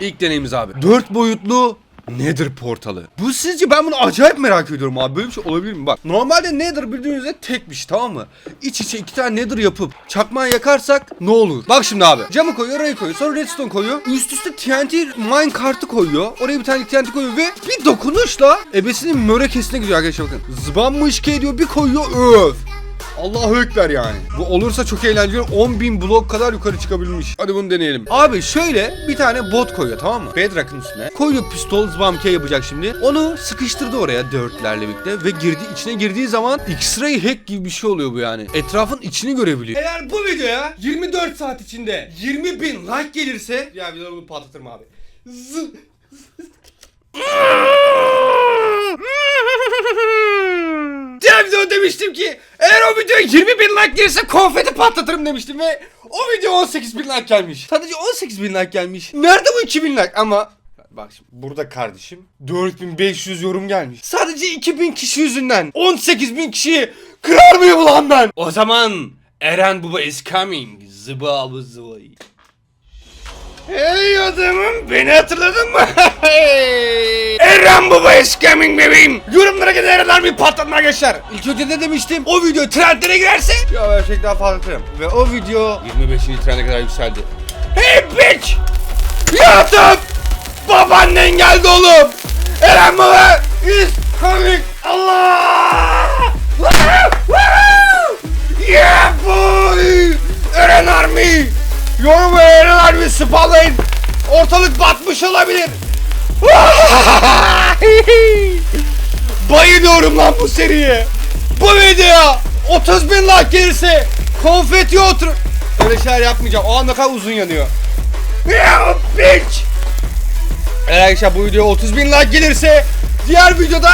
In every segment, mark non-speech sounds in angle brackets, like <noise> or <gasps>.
İlk deneyimiz abi. 4 boyutlu Nether portalı. Bu sizce ben bunu acayip merak ediyorum abi. Böyle bir şey olabilir mi? Bak normalde Nether bildiğiniz üzere tekmiş tamam mı? İç içe iki tane Nether yapıp çakmağı yakarsak ne olur? Bak şimdi abi. Camı koyuyor, orayı koyuyor. Sonra redstone koyuyor. Üst üste TNT mine kartı koyuyor. Oraya bir tane TNT koyuyor ve bir dokunuşla ebesinin mörekesine gidiyor arkadaşlar bakın. Zıbanmış ki ediyor bir koyuyor öf. Allahu Ekber yani. Bu olursa çok eğlenceli. 10.000 blok kadar yukarı çıkabilmiş. Hadi bunu deneyelim. Abi şöyle bir tane bot koyuyor tamam mı? Bedrock'ın üstüne. Koyuyor pistol zbamke yapacak şimdi. Onu sıkıştırdı oraya dörtlerle birlikte ve girdi içine girdiği zaman X-ray hack gibi bir şey oluyor bu yani. Etrafın içini görebiliyor. Eğer bu videoya 24 saat içinde 20 bin like gelirse ya bir bunu patlatırım abi. Z- Diğer videoda demiştim ki eğer o videoya 20 bin like gelirse konfeti patlatırım demiştim ve o video 18 bin like gelmiş. Sadece 18 bin like gelmiş. Nerede bu 2000 like ama Bak şimdi burada kardeşim 4500 yorum gelmiş. Sadece 2000 kişi yüzünden 18 bin kişiyi kırar mıyım ulan ben? O zaman Eren Baba is coming. Zıba abı zıvayı. Hey adamım beni hatırladın mı? Eren Baba is coming bebeğim. Yorumlara Eren bir patlatma geçer. İlk önce ne demiştim? O video trendlere girerse ya ben şey daha fazla atarım. Ve o video 25. trende kadar yükseldi. Hey bitch! Yatıp! Babaannen geldi oğlum! Eren Baba is coming! Allah! <laughs> yeah boy! Eren Army! Yorumu Eren Army spamlayın! Ortalık batmış olabilir! <laughs> Bayılıyorum lan bu seriye! Bu video 30 bin like gelirse konfeti otur... Öyle şeyler yapmayacağım. O anda kadar uzun yanıyor. Ya bitch! Eğer arkadaşlar bu video 30 bin like gelirse diğer videoda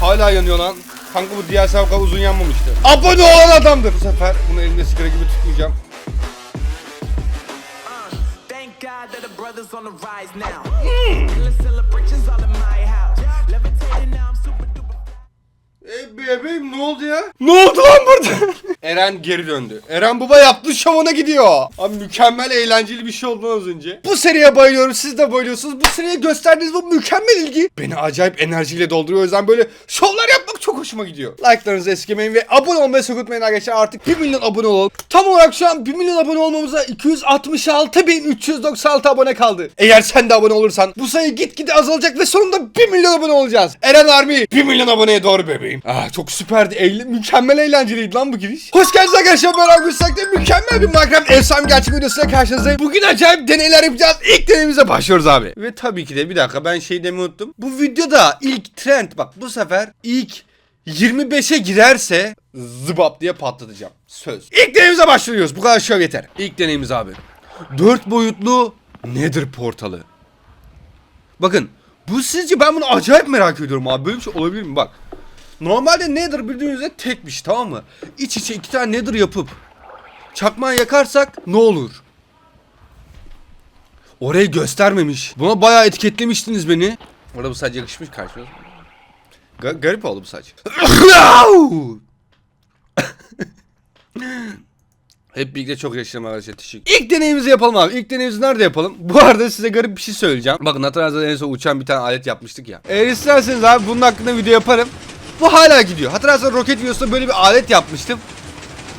hala yanıyor lan. Kanka bu diğer sefer uzun yanmamıştı. Abone olan adamdır. Bu sefer bunu elimde sigara gibi tutmayacağım. Brothers on the rise now. Endless celebrations all in my house. Levitating now, I'm super duper. E bebeğim ne oldu ya? Ne oldu lan burada? Eren geri döndü. Eren baba yaptı şovuna gidiyor. Abi mükemmel eğlenceli bir şey oldu az önce. Bu seriye bayılıyorum siz de bayılıyorsunuz. Bu seriye gösterdiğiniz bu mükemmel ilgi beni acayip enerjiyle dolduruyor. O yüzden böyle şovlar yapmak çok hoşuma gidiyor. Like'larınızı eskimeyin ve abone olmayı sakın unutmayın arkadaşlar. Artık 1 milyon abone olalım. Tam olarak şu an 1 milyon abone olmamıza 266.396 abone kaldı. Eğer sen de abone olursan bu sayı gitgide azalacak ve sonunda 1 milyon abone olacağız. Eren Army 1 milyon aboneye doğru bebeğim. Ah çok süperdi. Eğle mükemmel eğlenceliydi lan bu giriş. Hoş geldiniz arkadaşlar. Ben Argus Sak'ta mükemmel bir Minecraft efsane gerçek videosuyla karşınızdayım. Bugün acayip deneyler yapacağız. İlk deneyimize başlıyoruz abi. Ve tabii ki de bir dakika ben şey demeyi unuttum. Bu videoda ilk trend bak bu sefer ilk 25'e girerse zıbap diye patlatacağım. Söz. İlk deneyimize başlıyoruz. Bu kadar şov yeter. İlk deneyimiz abi. 4 boyutlu Nether portalı. Bakın bu sizce ben bunu acayip merak ediyorum abi. Böyle bir şey olabilir mi? Bak. Normalde Nether bildiğiniz üzere tekmiş tamam mı? İç içe iki tane Nether yapıp çakmağı yakarsak ne olur? Orayı göstermemiş. Buna bayağı etiketlemiştiniz beni. Orada bu saç yakışmış karşıma. Ga- garip oldu bu saç. <laughs> Hep birlikte çok yaşayalım arkadaşlar teşekkür İlk deneyimizi yapalım abi. İlk deneyimizi nerede yapalım? Bu arada size garip bir şey söyleyeceğim. Bakın hatırlarsanız en son uçan bir tane alet yapmıştık ya. Eğer isterseniz abi bunun hakkında video yaparım. Bu hala gidiyor. Hatırlarsanız roket videosunda böyle bir alet yapmıştım.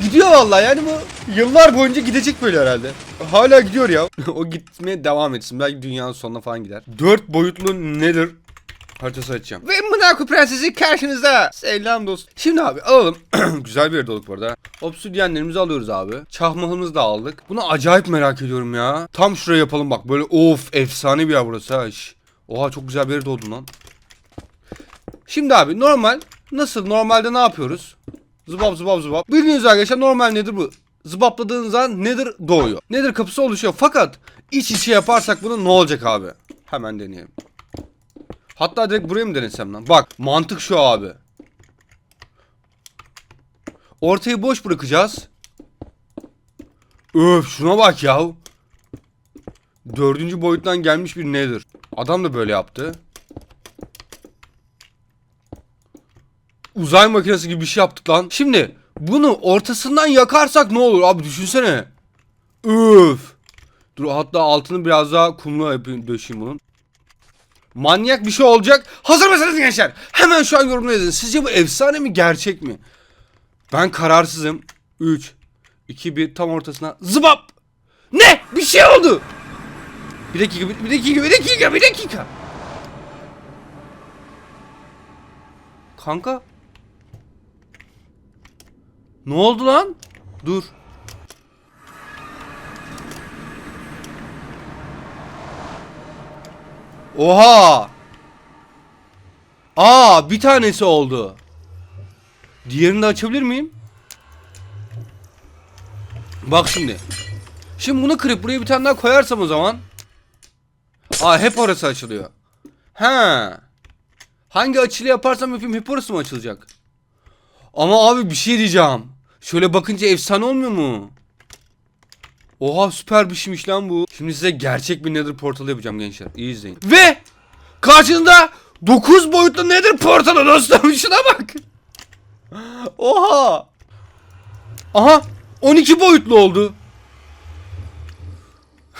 Gidiyor vallahi yani bu yıllar boyunca gidecek böyle herhalde. Hala gidiyor ya. <laughs> o gitmeye devam etsin. Belki dünyanın sonuna falan gider. Dört boyutlu nedir? haritası açacağım. Ve Monaco Prensesi karşınızda. Selam dost. Şimdi abi alalım. <clears throat> Güzel bir yerde olduk bu arada. Obsidyenlerimizi alıyoruz abi. Çahmahımızı da aldık. Bunu acayip merak ediyorum ya. Tam şuraya yapalım bak. Böyle of efsane bir yer burası ha. Oha çok güzel bir yerde oldun lan. Şimdi abi normal. Nasıl? Normalde ne yapıyoruz? Zıbap zıbap zıbap. Bildiğiniz arkadaşlar normal nedir bu? Zıbapladığınız zaman nedir doğuyor. Nedir kapısı oluşuyor. Fakat iç içe yaparsak bunu ne olacak abi? Hemen deneyelim. Hatta direkt buraya mı denesem lan? Bak mantık şu abi. Ortayı boş bırakacağız. Öf şuna bak ya. Dördüncü boyuttan gelmiş bir nedir? Adam da böyle yaptı. Uzay makinesi gibi bir şey yaptık lan. Şimdi bunu ortasından yakarsak ne olur abi düşünsene. Öf. Dur hatta altını biraz daha kumlu yapayım döşeyim bunun. Manyak bir şey olacak. Hazır mısınız gençler? Hemen şu an yorumlara yazın. Sizce bu efsane mi gerçek mi? Ben kararsızım. 3 2 1 tam ortasına zıbap. Ne? Bir şey oldu. Bir dakika, bir, bir dakika, bir dakika, bir dakika. Kanka. Ne oldu lan? Dur. Oha! Aa, bir tanesi oldu. Diğerini de açabilir miyim? Bak şimdi. Şimdi bunu kırıp buraya bir tane daha koyarsam o zaman. Aa hep orası açılıyor. Ha. Hangi açılı yaparsam yapayım hep orası mı açılacak? Ama abi bir şey diyeceğim. Şöyle bakınca efsane olmuyor mu? Oha süper bir şeymiş lan bu. Şimdi size gerçek bir Nether portalı yapacağım gençler. İyi izleyin. Ve karşınızda 9 boyutlu Nether portalı dostum. <laughs> Şuna bak. Oha. Aha 12 boyutlu oldu.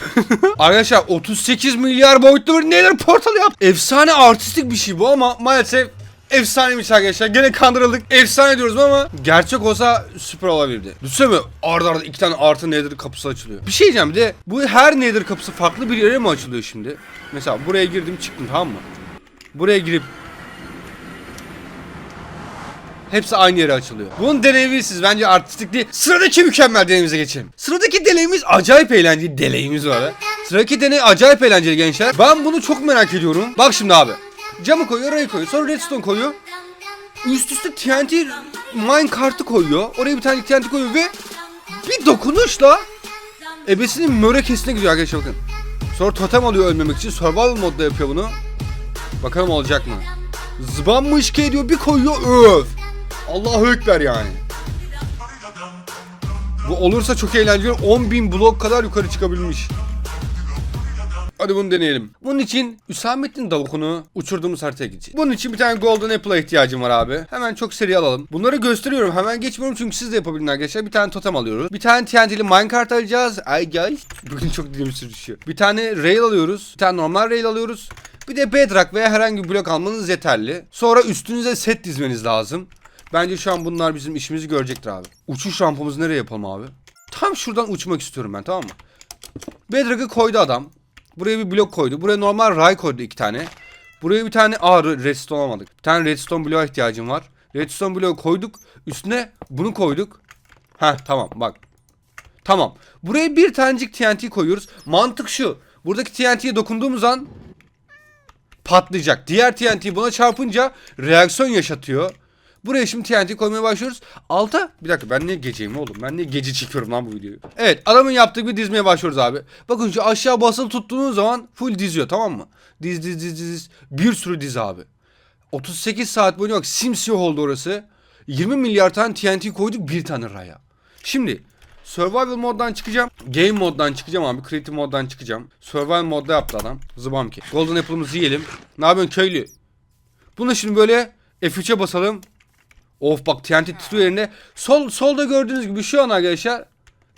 <laughs> Arkadaşlar 38 milyar boyutlu bir Nether portalı yap. Efsane artistik bir şey bu ama maalesef efsaneymiş arkadaşlar. Gene kandırıldık. Efsane diyoruz ama gerçek olsa süper olabilirdi. Düşünsene arda arda iki tane artı Nether kapısı açılıyor. Bir şey diyeceğim bir de bu her Nether kapısı farklı bir yere mi açılıyor şimdi? Mesela buraya girdim çıktım tamam mı? Buraya girip Hepsi aynı yere açılıyor. Bunun deneyimisiz bence artistik değil. Sıradaki mükemmel deneyimize geçelim. Sıradaki deneyimiz acayip eğlenceli. Deneyimiz var. Sıradaki deney acayip eğlenceli gençler. Ben bunu çok merak ediyorum. Bak şimdi abi. Camı koyuyor, arayı koyuyor. Sonra redstone koyuyor. Üst üste TNT mine kartı koyuyor. Oraya bir tane TNT koyuyor ve bir dokunuşla ebesinin mörekesine gidiyor arkadaşlar bakın. Sonra totem alıyor ölmemek için. Survival modda yapıyor bunu. Bakalım olacak mı? Zıbanmış ki ediyor bir koyuyor öf. Allahu Ekber yani. Bu olursa çok eğlenceli. 10.000 blok kadar yukarı çıkabilmiş. Hadi bunu deneyelim. Bunun için Hüsamettin Davuk'unu uçurduğumuz haritaya gideceğiz. Bunun için bir tane Golden Apple'a ihtiyacım var abi. Hemen çok seri alalım. Bunları gösteriyorum. Hemen geçmiyorum çünkü siz de yapabilin arkadaşlar. Bir tane totem alıyoruz. Bir tane TNT'li minecart alacağız. Ay guys. <laughs> Bugün çok dilim düşüyor. Bir tane rail alıyoruz. Bir tane normal rail alıyoruz. Bir de bedrock veya herhangi bir blok almanız yeterli. Sonra üstünüze set dizmeniz lazım. Bence şu an bunlar bizim işimizi görecektir abi. Uçuş rampamızı nereye yapalım abi? Tam şuradan uçmak istiyorum ben tamam mı? Bedrock'ı koydu adam. Buraya bir blok koydu. Buraya normal ray koydu iki tane. Buraya bir tane aa redstone almadık. Bir tane redstone bloğa ihtiyacım var. Redstone bloğu koyduk. Üstüne bunu koyduk. Ha tamam bak. Tamam. Buraya bir tanecik TNT koyuyoruz. Mantık şu. Buradaki TNT'ye dokunduğumuz an patlayacak. Diğer TNT buna çarpınca reaksiyon yaşatıyor. Buraya şimdi TNT koymaya başlıyoruz. Alta bir dakika ben niye geceyim oğlum? Ben niye gece çekiyorum lan bu videoyu? Evet adamın yaptığı gibi dizmeye başlıyoruz abi. Bakın şu aşağı basılı tuttuğunuz zaman full diziyor tamam mı? Diz diz diz. diz. Bir sürü diz abi. 38 saat boyunca bak simsiyah oldu orası. 20 milyar tane TNT koyduk bir tane raya. Şimdi Survival moddan çıkacağım. Game moddan çıkacağım abi. Creative moddan çıkacağım. Survival modda yaptı adam. Zıbam ki. Golden Apple'ımızı yiyelim. Ne yapıyorsun köylü? Bunu şimdi böyle F3'e basalım. Of bak TNT titriyor yerine. Sol solda gördüğünüz gibi şu an arkadaşlar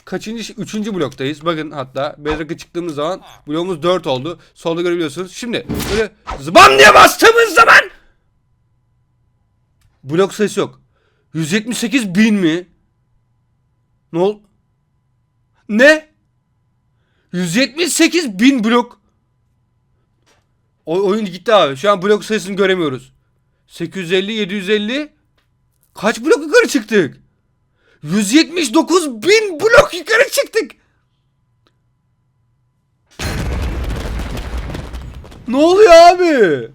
kaçıncı üçüncü bloktayız. Bakın hatta Bedrock'a çıktığımız zaman bloğumuz 4 oldu. Solda görebiliyorsunuz. Şimdi böyle zıbam diye bastığımız zaman blok sayısı yok. 178 bin mi? Ne ol? Ne? 178 bin blok. O oyun gitti abi. Şu an blok sayısını göremiyoruz. 850, 750. Kaç blok yukarı çıktık? 179 bin blok yukarı çıktık. Ne oluyor abi?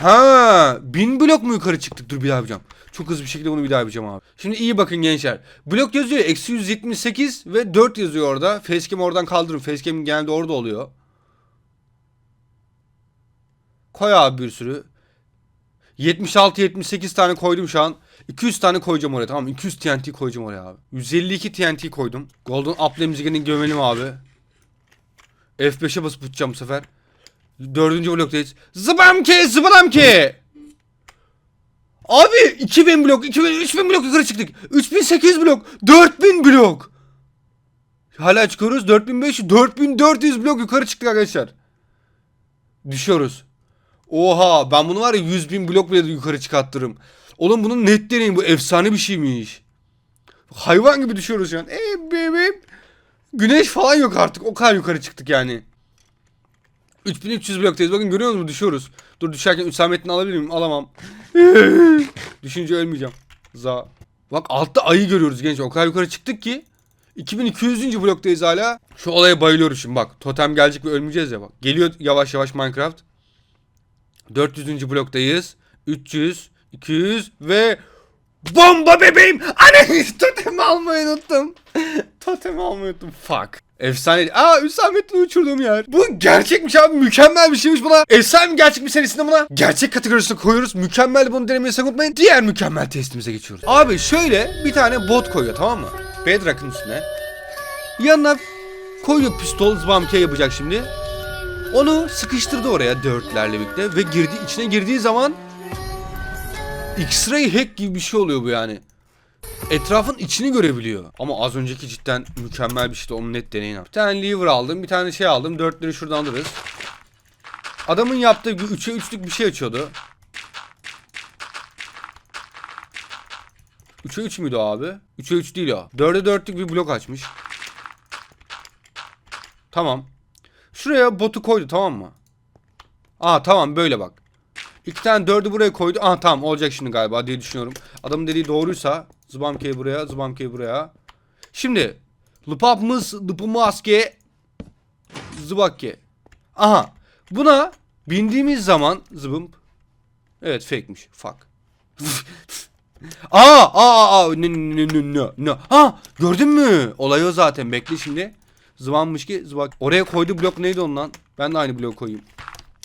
Ha, bin blok mu yukarı çıktık? Dur bir daha yapacağım. Çok hızlı bir şekilde bunu bir daha yapacağım abi. Şimdi iyi bakın gençler. Blok yazıyor eksi 178 ve 4 yazıyor orada. Facecam oradan kaldırın. Facecam genelde orada oluyor. Koy abi bir sürü. 76-78 tane koydum şu an. 200 tane koyacağım oraya tamam mı? 200 TNT koyacağım oraya abi. 152 TNT koydum. Golden Apple'imizi gene gömelim abi. F5'e basıp tutacağım bu sefer. Dördüncü bloktayız. Zıbam ki zıbam ki. Abi 2000 blok, 2000, 3000 blok yukarı çıktık. 3800 blok, 4000 blok. Hala çıkıyoruz. 4500, 4400 blok yukarı çıktık arkadaşlar. Düşüyoruz. Oha ben bunu var ya 100 bin blok bile yukarı çıkarttırırım. Oğlum bunun net deneyin bu efsane bir şeymiş. Hayvan gibi düşüyoruz şu an. Ey bebeğim. Güneş falan yok artık. O kadar yukarı çıktık yani. 3300 bloktayız. Bakın görüyor musunuz? Düşüyoruz. Dur düşerken üsametini alabilir miyim? Alamam. <laughs> Düşünce ölmeyeceğim. Za. Bak altta ayı görüyoruz genç. O kadar yukarı çıktık ki. 2200. bloktayız hala. Şu olaya bayılıyorum şimdi bak. Totem gelecek ve ölmeyeceğiz ya bak. Geliyor yavaş yavaş Minecraft. 400. bloktayız. 300, 200 ve bomba bebeğim. Anne <laughs> totemi almayı unuttum. totemi almayı unuttum. Fuck. Efsane. Aa Hüsamettin uçurduğum yer. Bu gerçekmiş abi. Mükemmel bir şeymiş buna. Efsane mi gerçek mi serisinde buna? Gerçek kategorisine koyuyoruz. Mükemmel bunu denemeyi sakın unutmayın. Diğer mükemmel testimize geçiyoruz. Abi şöyle bir tane bot koyuyor tamam mı? Bedrock'ın üstüne. Yanına koyuyor pistol zbamke yapacak şimdi. Onu sıkıştırdı oraya dörtlerle birlikte ve girdi içine girdiği zaman X-ray hack gibi bir şey oluyor bu yani. Etrafın içini görebiliyor. Ama az önceki cidden mükemmel bir şeydi. Onu net deneyin abi. Bir tane lever aldım. Bir tane şey aldım. Dörtleri şuradan alırız. Adamın yaptığı 3'e 3'lük bir şey açıyordu. 3'e 3 müydü abi? 3'e 3 değil o. 4'e 4'lük bir blok açmış. Tamam. Şuraya botu koydu tamam mı? Aa tamam böyle bak. İki tane dördü buraya koydu. Aa tamam olacak şimdi galiba diye düşünüyorum. Adamın dediği doğruysa Zbamke'yi buraya, Zbamke'yi buraya. Şimdi Lupapmız, Lupumaske Zıbakke. Aha. Buna bindiğimiz zaman zıbımp. Evet fake'miş. Fuck. <laughs> aa, aa, aa, ne, ne, ne, ne. Ha, gördün mü? Olay o zaten. Bekle şimdi. Zıvanmış ki zıbak. Oraya koydu blok neydi ondan? Ben de aynı bloğu koyayım.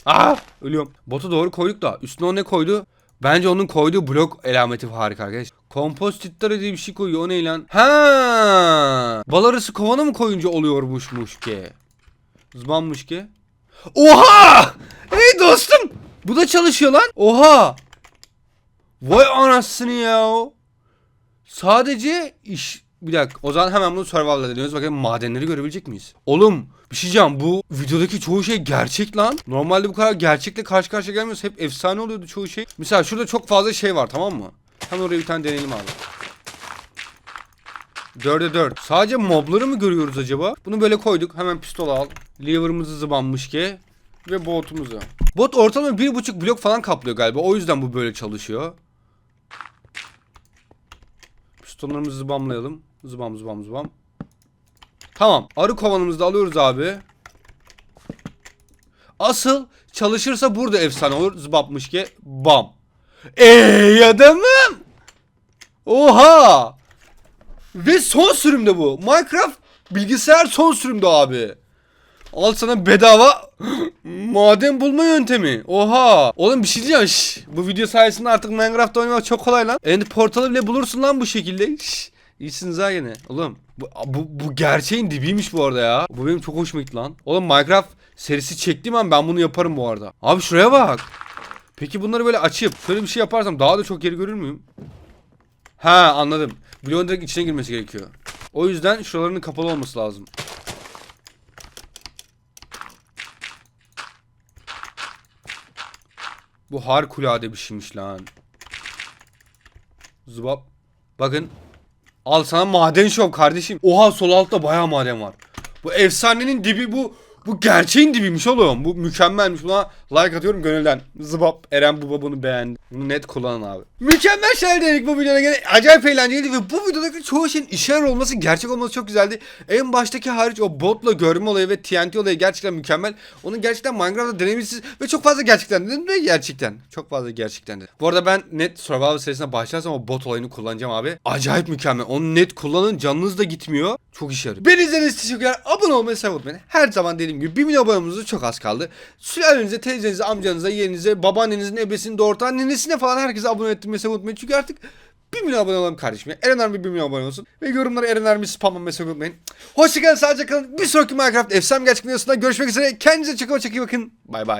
Aa, ölüyorum. Botu doğru koyduk da üstüne o ne koydu? Bence onun koyduğu blok alameti harika arkadaşlar. Kompostitleri diye bir şey koyuyor. O ne lan? Ha! Bal arısı kovana mı koyunca oluyormuşmuş ki? Zıbanmış ki. Oha! Hey dostum! Bu da çalışıyor lan. Oha! Vay anasını ya. Sadece iş... Bir dakika o zaman hemen bunu survival'da deniyoruz. Bakalım madenleri görebilecek miyiz? Oğlum bir şey diyeceğim bu videodaki çoğu şey gerçek lan. Normalde bu kadar gerçekle karşı karşıya gelmiyoruz. Hep efsane oluyordu çoğu şey. Mesela şurada çok fazla şey var tamam mı? Hemen oraya bir tane deneyelim abi. 4'e 4. Sadece mobları mı görüyoruz acaba? Bunu böyle koyduk. Hemen pistol al. Lever'ımızı zıbanmış ki. Ve botumuzu. Bot ortalama 1.5 blok falan kaplıyor galiba. O yüzden bu böyle çalışıyor. Pistonlarımızı zıbamlayalım. Zıbam zıbam zıbam. Tamam. Arı kovanımızı da alıyoruz abi. Asıl çalışırsa burada efsane olur. Zıbapmış ki. Bam. Ey adamım. Oha. Ve son sürümde bu. Minecraft bilgisayar son sürümde abi. Al sana bedava <gasps> maden bulma yöntemi. Oha. Oğlum bir şey diyeceğim. Şş. Bu video sayesinde artık Minecraft oynamak çok kolay lan. End portalı bile bulursun lan bu şekilde. Şş. İyisiniz ha yine. Oğlum bu, bu, bu gerçeğin dibiymiş bu arada ya. Bu benim çok hoşuma gitti lan. Oğlum Minecraft serisi çektiğim an ben bunu yaparım bu arada. Abi şuraya bak. Peki bunları böyle açıp şöyle bir şey yaparsam daha da çok yeri görür müyüm? Ha anladım. Bloğun direkt içine girmesi gerekiyor. O yüzden şuralarının kapalı olması lazım. Bu harikulade bir şeymiş lan. Zıbap. Bakın. Al sana maden şov kardeşim. Oha sol altta bayağı maden var. Bu efsanenin dibi bu. Bu gerçeğin dibiymiş oğlum. Bu mükemmelmiş. Buna like atıyorum gönülden. Zıbap. Eren Baba bunu beğendi. Bunu net kullanın abi. Mükemmel şeyler denedik bu videoda. Gene acayip eğlenceliydi ve bu videodaki çoğu şeyin işe yarar olması, gerçek olması çok güzeldi. En baştaki hariç o botla görme olayı ve TNT olayı gerçekten mükemmel. Onu gerçekten Minecraft'ta denemişsiniz ve çok fazla gerçekten dedim ve gerçekten. Çok fazla gerçekten de. Bu arada ben net Survival serisine başlarsam o bot olayını kullanacağım abi. Acayip mükemmel. Onu net kullanın. Canınız da gitmiyor. Çok işe yarıyor. Beni izlediğiniz için teşekkürler. Abone olmayı sakın unutmayın. Her zaman dediğim gibi 1 milyon abonemizde çok az kaldı. Sülalenize, teyzenize, amcanıza, yeğeninize, babaannenizin, ebesinin, doğurtan, nenesine falan herkese abone sakın unutmayın. Çünkü artık 1 milyon abone olalım kardeşim. ya. Eren Armi 1 milyon abone olsun. Ve yorumlara Eren Armi spamlamayı sakın unutmayın. Hoşçakalın, sağlıcakla kalın. Bir sonraki Minecraft Efsane Gerçek videosunda görüşmek üzere. Kendinize çok çok iyi bakın. Bay bay.